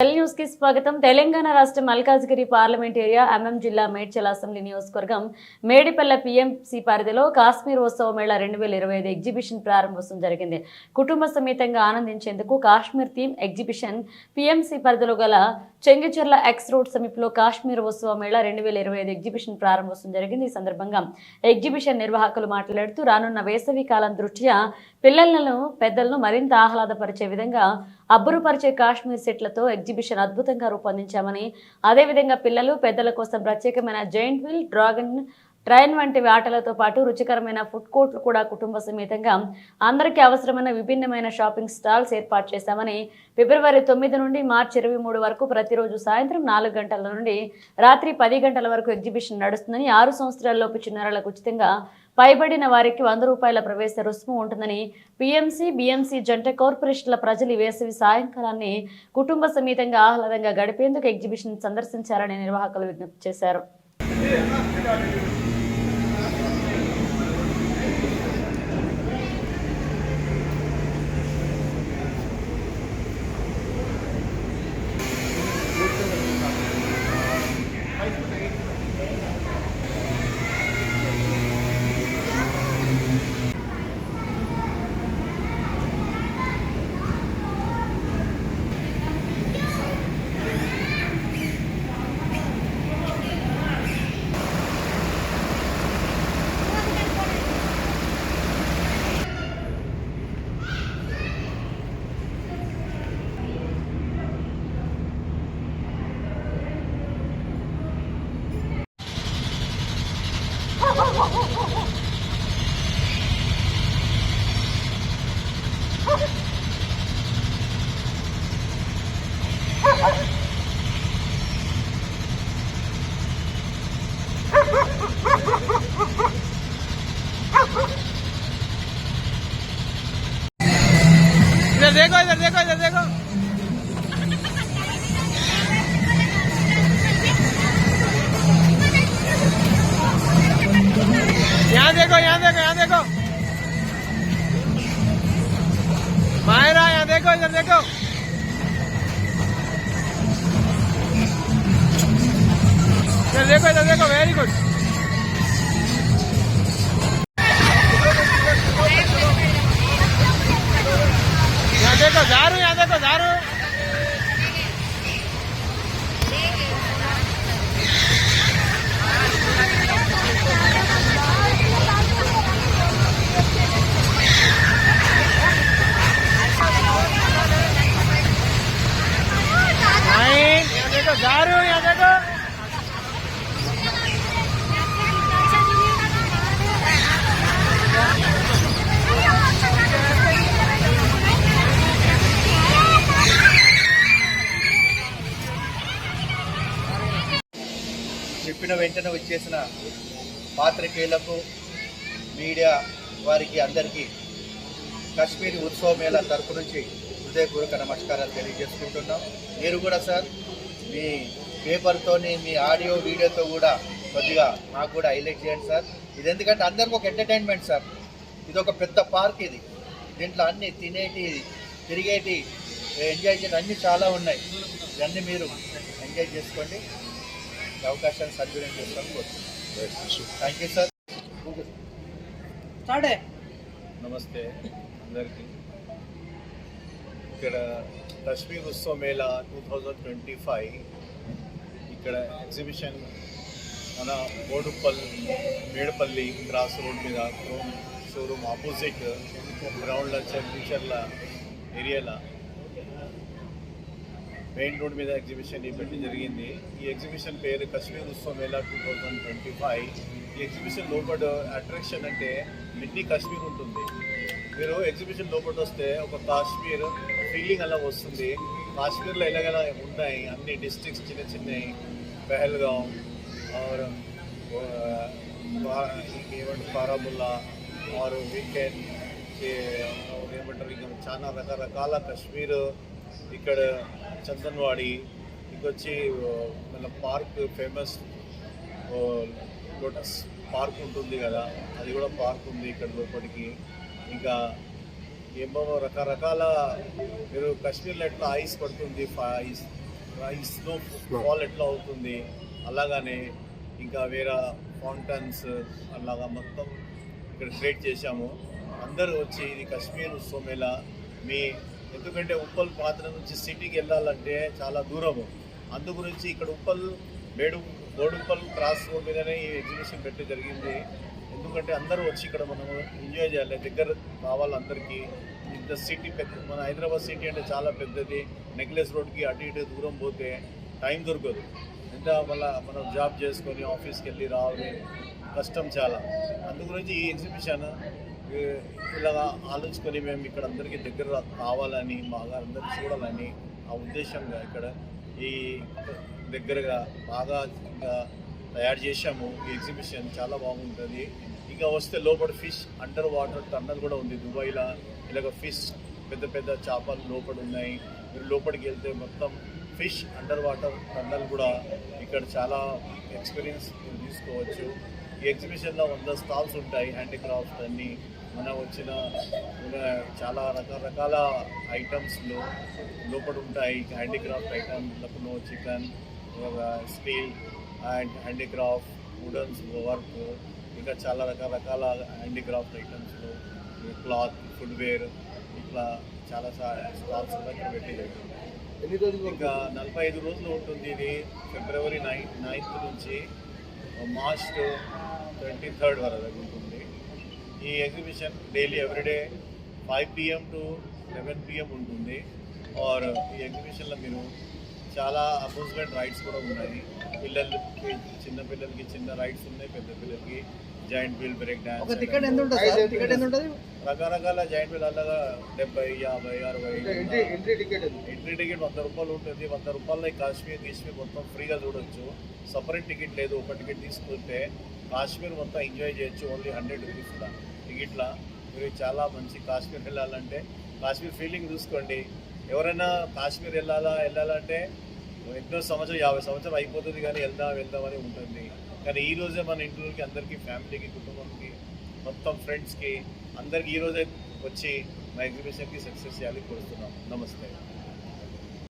తెల్ న్యూస్కి స్వాగతం. తెలంగాణ రాష్ట్రం మల్కాజ్గిరి పార్లమెంట్ ఏరియా ఎంఎం జిల్లా మేడ్చల్ అసెంబ్లీ నియోజకవర్గం మేడిపల్ల పిఎంసి పరిధిలో కాశ్మీర్ ఉత్సవ మేళా రెండు వేల ఇరవై ఐదు ఎగ్జిబిషన్ ప్రారంభోత్సవం జరిగింది. కుటుంబ సమేతంగా ఆనందించేందుకు కాశ్మీర్ థీమ్ ఎగ్జిబిషన్ పిఎంసి పరిధిలో గల చెంగిచెర్ల ఎక్స్ రోడ్ సమీపంలో కాశ్మీర్ ఉత్సవ మేళా రెండు వేల ఇరవై ఐదు ఎగ్జిబిషన్ ప్రారంభోత్సవం జరిగింది. ఈ సందర్భంగా ఎగ్జిబిషన్ నిర్వాహకులు మాట్లాడుతూ రానున్న వేసవి కాలం దృష్ట్యా పిల్లలను పెద్దలను మరింత ఆహ్లాదపరిచే విధంగా అబ్బురుపరిచే కాశ్మీర్ సెట్లతో ఎగ్జిబిషన్ అద్భుతంగా రూపొందించామని. అదేవిధంగా పిల్లలు పెద్దల కోసం ప్రత్యేకమైన జైంట్ వీల్ డ్రాగన్ ట్రైన్ వంటి ఆటలతో పాటు రుచికరమైన ఫుడ్ కోర్ట్లు కూడా కుటుంబ సమేతంగా అందరికీ అవసరమైన విభిన్నమైన షాపింగ్ స్టాల్స్ ఏర్పాటు చేశామని ఫిబ్రవరి తొమ్మిది నుండి మార్చి ఇరవై మూడు వరకు ప్రతిరోజు సాయంత్రం నాలుగు గంటల నుండి రాత్రి పది గంటల వరకు ఎగ్జిబిషన్ నడుస్తుందని ఆరు సంవత్సరాల్లోపు చిన్నారులకు ఉచితంగా పైబడిన వారికి వంద రూపాయల ప్రవేశ రుసుము ఉంటుందని పిఎంసి బిఎంసి జంట కార్పొరేషన్ల ప్రజలు వేసవి సాయంకాలాన్ని కుటుంబ సమేతంగా ఆహ్లాదంగా గడిపేందుకు ఎగ్జిబిషన్ సందర్శించారని నిర్వాహకులు విజ్ఞప్తి చేశారు. इधर देखो इधर देखो इधर देखो यहाँ देखो यहाँ देखो यहाँ देखो मायरा यहाँ देखो इधर देखो इधर देखो इधर देखो वेरी गुड చెప్పిన వెంటనే వచ్చేసిన పాత్రికేయులకు మీడియా వారికి అందరికీ కశ్మీర్ ఉత్సవ మేళ తరపు నుంచి హృదయపూర్వక నమస్కారాలు తెలియజేసుకుంటున్నాం. మీరు కూడా సార్ మీ పేపర్తోని మీ ఆడియో వీడియోతో కూడా కొద్దిగా మాకు కూడా హైలైట్ చేయండి సార్. ఇది ఎందుకంటే అందరికి ఒక ఎంటర్టైన్మెంట్ సార్. ఇది ఒక పెద్ద పార్క్ ఇది. దీంట్లో అన్ని తినేటి తిరిగేటి ఎంజాయ్ చేయడం అన్నీ చాలా ఉన్నాయి. ఇవన్నీ మీరు ఎంజాయ్ చేసుకోండి. ఈ అవకాశాన్ని సద్వినియోగం చేసుకోవాలని కోరుతున్నాను. థ్యాంక్ యూ సార్ నమస్తే అందరికీ. ఇక్కడ కశ్మీర్ ఉత్సవ Mela two thousand twenty five ఇక్కడ ఎగ్జిబిషన్ మన బోడుపల్ మేడపల్లి క్రాస్ రోడ్ మీద షోరూమ్ ఆపోజిట్ గ్రౌండ్లో టీచర్ల ఏరియాలో మెయిన్ రోడ్ మీద ఎగ్జిబిషన్ ఈ జరిగింది. ఈ ఎగ్జిబిషన్ పేరు Kashmir Utsavam Mela two thousand twenty five. ఈ ఎగ్జిబిషన్ లోపల అట్రాక్షన్ అంటే మిన్నీ కాశ్మీర్ ఉంటుంది. మీరు ఎగ్జిబిషన్ లోపల వస్తే ఒక కాశ్మీర్ ఫీలింగ్ అలా వస్తుంది. కాశ్మీర్లో ఎలాగలా ఉన్నాయి అన్ని డిస్ట్రిక్ట్స్ చిన్న చిన్నవి. పెహల్గాం ఆర్ ఏమంటారు బారాముల్లా ఆరు వీకెండ్ ఏమంటారు ఇంకా చాలా రకరకాల కాశ్మీర్ ఇక్కడ చందన్వాడి ఇంకొచ్చి మన పార్క్ ఫేమస్ లోటస్ పార్క్ ఉంటుంది కదా అది కూడా పార్క్ ఉంది ఇక్కడ లోపలికి. ఇంకా ఏమో రకరకాల మీరు కాశ్మీర్లో ఎట్లా ఐస్ పడుతుంది ఫ- ఐస్ స్నో ఫాల్ ఎట్లా అవుతుంది అలాగానే ఇంకా వేరే ఫౌంటైన్స్ అలాగా మొత్తం ఇక్కడ క్రియేట్ చేశాము. అందరూ వచ్చి ఇది కాశ్మీర్ ఉత్సవం మేళా మీ ఎందుకంటే ఉప్పల్ పాత్ర నుంచి సిటీకి వెళ్ళాలంటే చాలా దూరము. అందు గురించి ఇక్కడ ఉప్పల్ మేడు బోడుప్పల్ క్రాస్ రోడ్ మీదనే ఈ ఎగ్జిబిషన్ పెట్టి జరిగింది. ఎందుకంటే అందరూ వచ్చి ఇక్కడ మనము ఎంజాయ్ చేయాలి. దగ్గర కావాలి అందరికీ ఇంత సిటీ పెద్ద మన హైదరాబాద్ సిటీ అంటే చాలా పెద్దది. నెక్లెస్ రోడ్కి అటు ఇటు దూరం పోతే టైం దొరకదు. ఎంత మళ్ళీ మనం జాబ్ చేసుకొని ఆఫీస్కి వెళ్ళి రావాలి. కష్టం చాలా. అందు గురించి ఈ ఎగ్జిబిషన్ ఇలాగా ఆలోచుకొని మేము ఇక్కడ అందరికీ దగ్గర కావాలని బాగా అందరికి చూడాలని ఆ ఉద్దేశంగా ఇక్కడ ఈ దగ్గరగా బాగా ఇంకా తయారు చేశాము. ఈ ఎగ్జిబిషన్ చాలా బాగుంటుంది. ఇంకా వస్తే లోపల ఫిష్ అండర్ వాటర్ టన్నల్ కూడా ఉంది దుబాయ్లో. ఇలాగ ఫిష్ పెద్ద పెద్ద చేపలు లోపల ఉన్నాయి. మీరు లోపలికి వెళ్తే మొత్తం ఫిష్ అండర్ వాటర్ టన్నల్ కూడా ఇక్కడ చాలా ఎక్స్పీరియన్స్ తీసుకోవచ్చు. ఈ ఎగ్జిబిషన్లో వంద స్టాల్స్ ఉంటాయి హ్యాండీక్రాఫ్ట్ అన్నీ. మన వచ్చిన చాలా రకరకాల ఐటమ్స్లో లోపల ఉంటాయి handicraft item Lucknow chikan steel and handicraft woodens work ఇంకా చాలా రకరకాల హ్యాండీక్రాఫ్ట్ ఐటమ్స్లో క్లాత్ ఫుడ్వేర్ ఇట్లా చాలా స్టాల్స్ కూడా ఇక్కడ పెట్టేది ఎన్ని రోజులు ఇంకా నలభై ఐదు రోజులు ఉంటుంది ఇది ఫిబ్రవరి నైన్ నైన్త్ నుంచి. మార్చ్ ట్వంటీ థర్డ్ వరకు ఉంటుంది ఈ exhibition daily everyday five PM to eleven PM ఉంటుంది. ఆర్ ఈ ఎగ్జిబిషన్లో మీరు చాలా అమ్యూజ్మెంట్ రైడ్స్ కూడా ఉన్నాయి. పిల్లలకి చిన్న పిల్లలకి చిన్న రైడ్స్ ఉన్నాయి పెద్ద పిల్లలకి జాయింట్ వీల్ బ్రేక్ ఒక టికెట్ ఎంత డాన్స్ ఉంటుంది టికెట్ ఎంత ఉంటుంది? రకరకాల జాయింట్ వీల్ అలాగా డెబ్బై యాభై అరవై entry entry ticket entry ticket వంద రూపాయలు ఉంటుంది వంద రూపాయలు కాశ్మీర్ కాశ్మీర్ మొత్తం ఫ్రీగా చూడొచ్చు. సపరేట్ టికెట్ లేదు ఒక టికెట్ తీసుకుంటే కాశ్మీర్ మొత్తం ఎంజాయ్ చేయొచ్చు ఓన్లీ హండ్రెడ్ రూపీస్ టికెట్లా మీరు చాలా మంచి కాశ్మీర్ వెళ్ళాలంటే కాశ్మీర్ ఫీలింగ్ చూసుకోండి. ఎవరైనా కాశ్మీర్ వెళ్ళాలా వెళ్ళాలంటే ఎన్నో సంవత్సరం యాభై సంవత్సరం అయిపోతుంది కానీ వెళ్దాం వెళ్దాం అని ఉంటుంది. కానీ ఈ రోజే మన ఇంట్లోకి అందరికీ ఫ్యామిలీకి కుటుంబంకి మొత్తం ఫ్రెండ్స్కి అందరికీ ఈ రోజే వచ్చి మా ఎగ్జిబిషన్కి సక్సెస్ చేయాలి కోరుతున్నాం. నమస్తే.